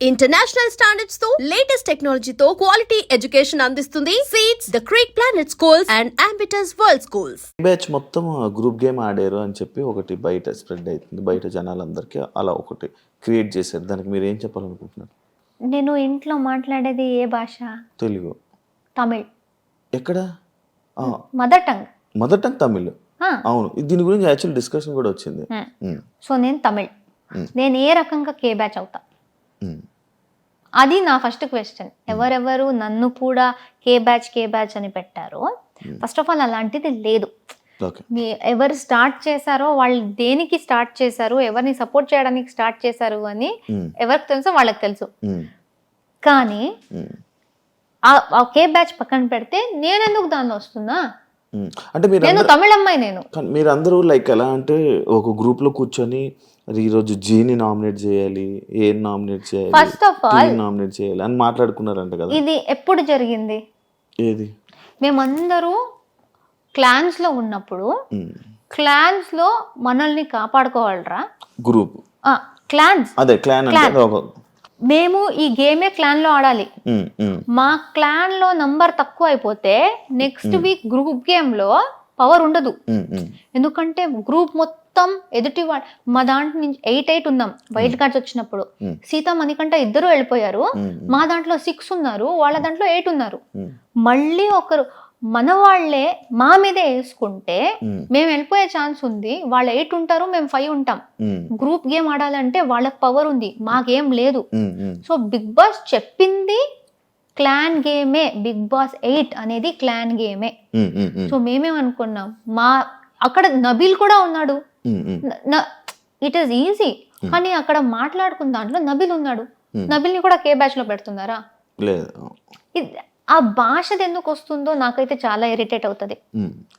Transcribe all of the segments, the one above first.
International స్టాండర్డ్స్తో latest టెక్నాలజీతో quality education అందిస్తుంది seats the Creek Planet schools and Ambitus world schools batch మొత్తం group game ఆడారు అని చెప్పి ఒకటి బయట స్ప్రెడ్ అవుతుంది బయట జనాలందరికీ అలా ఒకటి క్రియేట్ చేశారు. దానికి మీరు ఏం చెప్పాలనుకుంటున్నారు? నేను ఇంట్లో మాట్లాడేది ఏ భాష? తెలుగు. తమిళ్. ఎక్కడ? Mother tongue mother tongue Tamil. ఆ. అవును. దీని గురించి యాక్చువల్ డిస్కషన్ కూడా వచ్చింది. సో నేను తమిళ్. నేను ఏ రకంగా కే బ్యాచ్ అవుతా? అది నా ఫస్ట్ క్వశ్చన్ ఎవరెవరు నన్ను కూడా కే బ్యాచ్ కే బ్యాచ్ అని పెట్టారో? ఫస్ట్ ఆఫ్ ఆల్ అలాంటిది లేదు. ఎవరు స్టార్ట్ చేశారో వాళ్ళు దేనికి స్టార్ట్ చేశారు ఎవరిని సపోర్ట్ చేయడానికి స్టార్ట్ చేశారు అని ఉమ్, ఎవరికి తెలుసో వాళ్ళకి తెలుసు. ఉమ్, కానీ ఆ- కే బ్యాచ్ పక్కన పెడితే నేను ఎందుకు దానిలో వస్తున్నా. అంటే మీరు నేను తమిళ అమ్మాయి నేను. మీరు అందరూ లైక్ ఎలా అంటే ఒక గ్రూప్లో కూర్చొని "అరే, ఈరోజు జీని నామినేట్ చేయాలి ఏ నామినేట్ చేయాలి ఫస్ట్ ఆఫ్ ఆల్ నామినేట్ చేయాలి అని మాట్లాడుకున్నారంట కదా. ఇది ఎప్పుడు జరిగింది? ఏది? మేమందరూ క్లాన్స్లో ఉన్నప్పుడు క్లాన్స్లో మనల్ని కాపాడుకోవాలరా? గ్రూప్ క్లాన్స్ అదే క్లాన్ అంటే మేము ఈ గేమే క్లాన్లో ఆడాలి. మా క్లాన్లో నంబర్ తక్కువ అయిపోతే నెక్స్ట్ వీక్ గ్రూప్ గేమ్లో పవర్ ఉండదు ఎందుకంటే గ్రూప్ మొత్తం ఎదుటి మా దాంట్లో నుంచి ఎయిట్ ఎయిట్ ఉన్నాం వైల్డ్ కార్డ్స్ వచ్చినప్పుడు. సీత మణికంట ఇద్దరు వెళ్ళిపోయారు. మా దాంట్లో సిక్స్ ఉన్నారు వాళ్ళ దాంట్లో ఎయిట్ ఉన్నారు. మళ్ళీ ఒకరు మన వాళ్ళే మా మీదే వేసుకుంటే మేము. వెళ్ళిపోయే ఛాన్స్ ఉంది. వాళ్ళు ఎయిట్ ఉంటారు మేము ఫైవ్ ఉంటాం. గ్రూప్ గేమ్ ఆడాలంటే వాళ్ళకి పవర్ ఉంది. మాకేం లేదు. సో బిగ్ బాస్ చెప్పింది క్లాన్ గేమే బిగ్ బాస్ ఎయిట్ అనేది క్లాన్ గేమే. సో మేమేమనుకున్నాం మా అక్కడ నబీల్ కూడా ఉన్నాడు. ఇట్ ఈస్ ఈజీ కానీ అక్కడ మాట్లాడుకున్న దాంట్లో నబిల్ ఉన్నాడు. నబిల్ని కూడా కే బ్యాచ్లో పెడుతున్నారా? లేదు. ఆ భాషది ఎందుకు వస్తుందో నాకైతే చాలా ఇరిటేట్ అవుతుంది.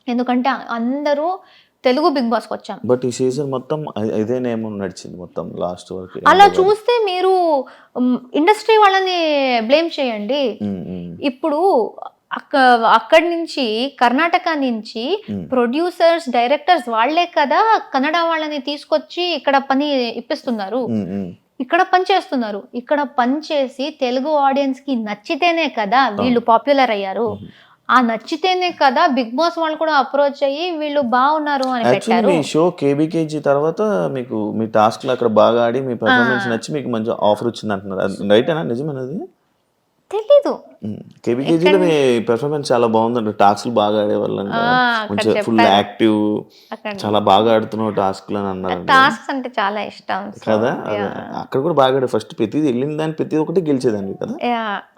ఎందుకంటే అందరూ తెలుగు బిగ్ బాస్కి వచ్చాం బట్ ఈ సీజన్ మొత్తం అ- ఇదే నేమ్ నడిచింది మొత్తం లాస్ట్ వరకు. అలా చూస్తే మీరు ఇండస్ట్రీ వాళ్ళని బ్లేమ్ చేయండి. ఇప్పుడు అక్క అక్కడి నుంచి కర్ణాటక నుంచి. ప్రొడ్యూసర్స్ డైరెక్టర్స్ వాళ్ళే కదా కన్నడ వాళ్ళని తీసుకొచ్చి ఇక్కడ పని ఇప్పిస్తున్నారు. ఇక్కడ పని చేస్తున్నారు. ఇక్కడ పని చేసి తెలుగు ఆడియన్స్కి నచ్చితేనే కదా వీళ్ళు పాపులర్ అయ్యారు. ఆ నచ్చితేనే కదా బిగ్ బాస్ వాళ్ళు కూడా అప్రోచ్ అయ్యి వీళ్ళు బాగున్నారు అని పెట్టారు. మీ షో కేబీకేజీ తర్వాత మీకు మీ టాస్క్లో అక్కడ బాగా ఆడి మీ పర్ఫార్మెన్స్ నచ్చి మీకు మంచి ఆఫర్ వచ్చింది అంటున్నారు రైటేనా నిజమేనది తెలీదు. కేబీకేజీలో మీ పెర్ఫార్మెన్స్ చాలా బాగుందండి. టాస్క్లు బాగా ఆడేవాళ్ళంట. ఆ, అక్కడ మంచిగా ఫుల్. యాక్టివ్ చాలా బాగా ఆడుతున్నావు టాస్క్లు అని అన్నారు. టాస్క్స్ అంటే చాలా ఇష్టం. కదా. అక్కడ కూడా బాగా ఆడే ఫస్ట్ ప్రతిది వెళ్ళిన దాని ప్రతి ఒక్కటి గెలిచేదాన్ని కదా?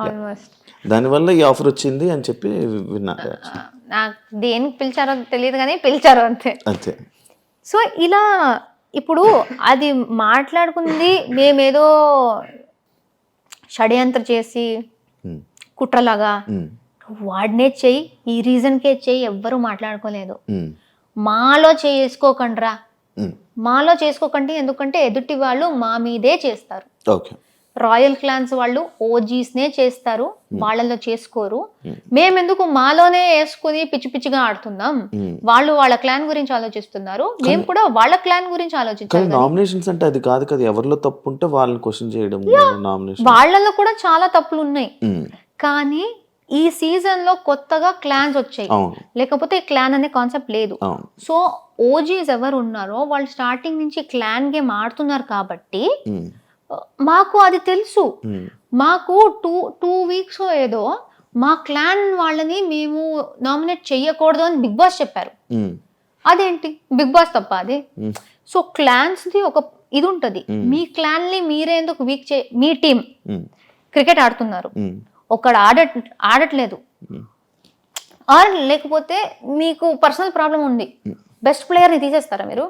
ఆల్మోస్ట్ దానివల్ల ఈ ఆఫర్ వచ్చింది అని చెప్పి విన్నా. నాకు దేనికి పిలిచారో తెలియదు కానీ పిలిచారు అంతే. అంతే. సో ఇలా ఇప్పుడు అది మాట్లాడుకుంది మేమేదో షడ్యంత్ర చేసి కుట్రలాగా వాడినే చెయ్యి ఈ రీజన్కే చెయ్యి ఎవ్వరూ మాట్లాడుకోలేదు. మాలో చేసుకోకండ్రా. మాలో చేసుకోకండి ఎందుకంటే ఎదుటి వాళ్ళు మా మీదే చేస్తారు. రాయల్ క్లాన్స్ వాళ్ళు ఓజీస్నే చేస్తారు వాళ్ళలో చేసుకోరు. మేమెందుకు మాలోనే వేసుకుని పిచ్చి పిచ్చిగా ఆడుతున్నాం. వాళ్ళు వాళ్ళ క్లాన్ గురించి ఆలోచిస్తున్నారు. మేము కూడా వాళ్ళ క్లాన్ గురించి ఆలోచించాలి నామినేషన్స్ అంటే అది కాదు కదా. ఎవరిలో తప్పు ఉంటే వాళ్ళని క్వశ్చన్ చేయడం నామినేషన్ వాళ్ళలో కూడా చాలా తప్పులు ఉన్నాయి కానీ ఈ సీజన్లో కొత్తగా క్లాన్స్ వచ్చాయి. లేకపోతే క్లాన్ అనే కాన్సెప్ట్ లేదు. సో ఓజీస్ ఎవరు ఉన్నారో వాళ్ళు స్టార్టింగ్ నుంచి క్లాన్ గేమ్ ఆడుతున్నారు కాబట్టి మాకు అది తెలుసు. మాకు టూ టూ వీక్స్ ఏదో మా క్లాన్ వాళ్ళని మేము నామినేట్ చెయ్యకూడదు అని బిగ్ బాస్ చెప్పారు. అదేంటి? బిగ్ బాస్ తప్ప అది? సో క్లాన్స్ ది ఒక ఇది ఉంటది. మీ క్లాన్ని మీరే ఎందుకు వీక్ చే మీ టీం క్రికెట్ ఆడుతున్నారు? ఉమ్, ఒకడు ఆడ ఆడట్లేదు. ఆర్ లేకపోతే మీకు పర్సనల్ ప్రాబ్లం ఉంది. బెస్ట్ ప్లేయర్ని తీసేస్తారా మీరు?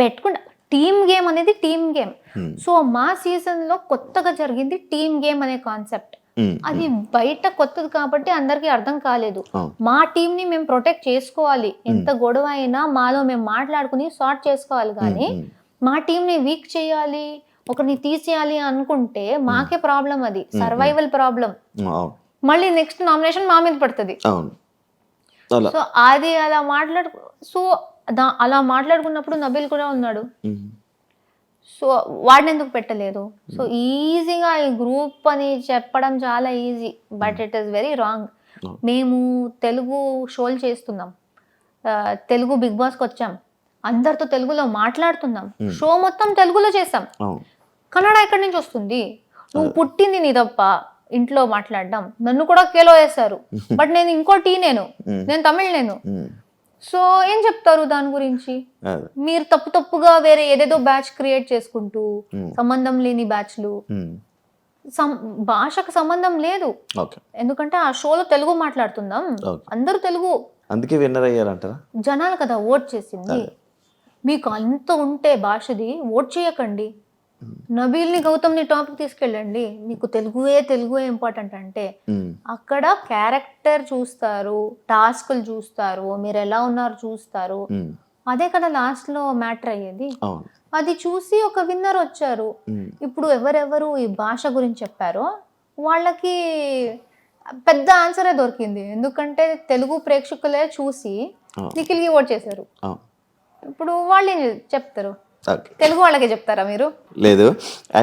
పెట్టుకుంటా. టీమ్ గేమ్ అనేది టీమ్ గేమ్. సో మా సీజన్లో కొత్తగా జరిగింది టీమ్ గేమ్ అనే కాన్సెప్ట్ అది బయట కొత్తది కాబట్టి అందరికీ అర్థం కాలేదు. మా టీం ని మేము ప్రొటెక్ట్ చేసుకోవాలి. ఎంత గొడవ అయినా మాలో మేము మాట్లాడుకుని సార్ట్ చేసుకోవాలి కానీ మా టీం ని వీక్ చేయాలి. ఒకరిని తీసేయాలి అనుకుంటే మాకే ప్రాబ్లం అది. సర్వైవల్ ప్రాబ్లం మళ్ళీ నెక్స్ట్ నామినేషన్ మా మీద పడుతుంది. సో అది అలా మాట్లాడు సో అలా మాట్లాడుకున్నప్పుడు నబీల్ కూడా ఉన్నాడు. సో వాడిని ఎందుకు పెట్టలేదు? సో ఈజీగా ఈ గ్రూప్ అని చెప్పడం చాలా easy but it is very wrong. మేము తెలుగు షోలు చేస్తున్నాం. తెలుగు బిగ్ బాస్కి వచ్చాం. అందరితో తెలుగులో మాట్లాడుతున్నాం. షో మొత్తం తెలుగులో చేసాం కన్నడ ఎక్కడి నుంచి వస్తుంది? నువ్వు పుట్టింది నీ తప్ప ఇంట్లో మాట్లాడడం. నన్ను కూడా కేలో వేస్తారు బట్ నేను ఇంకో టీ నేను. నేను తమిళ్ నేను. సో ఏం చెప్తారు దాని గురించి? మీరు తప్పు తప్పుగా వేరే ఏదేదో బ్యాచ్ క్రియేట్ చేసుకుంటూ సంబంధం లేని బ్యాచ్లు. భాషకు సంబంధం లేదు. ఎందుకంటే ఆ షోలో తెలుగు మాట్లాడుతున్నాం. అందరూ తెలుగు. అందుకే విన్నర్ అయ్యారంటారా? జనాలు కదా ఓట్ చేసింది. మీకు అంత ఉంటే భాషది ఓట్ చేయకండి. నబీల్ని గౌతమ్ని టాపిక్ తీసుకెళ్ళండి. మీకు తెలుగుయే తెలుగుయే ఇంపార్టెంట్ అంటే. అక్కడ క్యారెక్టర్ చూస్తారు టాస్క్లు చూస్తారు మీరు ఎలా ఉన్నారు చూస్తారు. అదే కదా లాస్ట్లో మ్యాటర్ అయ్యేది. అది చూసి ఒక విన్నర్ వచ్చారు. ఇప్పుడు ఎవరెవరు ఈ భాష గురించి చెప్పారో వాళ్ళకి పెద్ద ఆన్సరే దొరికింది. ఎందుకంటే తెలుగు ప్రేక్షకులే చూసి. నిఖిల్కి ఓట్ చేశారు. ఇప్పుడు వాళ్ళు ఏం చెప్తారు? తెలుగు వాళ్ళకే చెప్తారా మీరు? లేదు.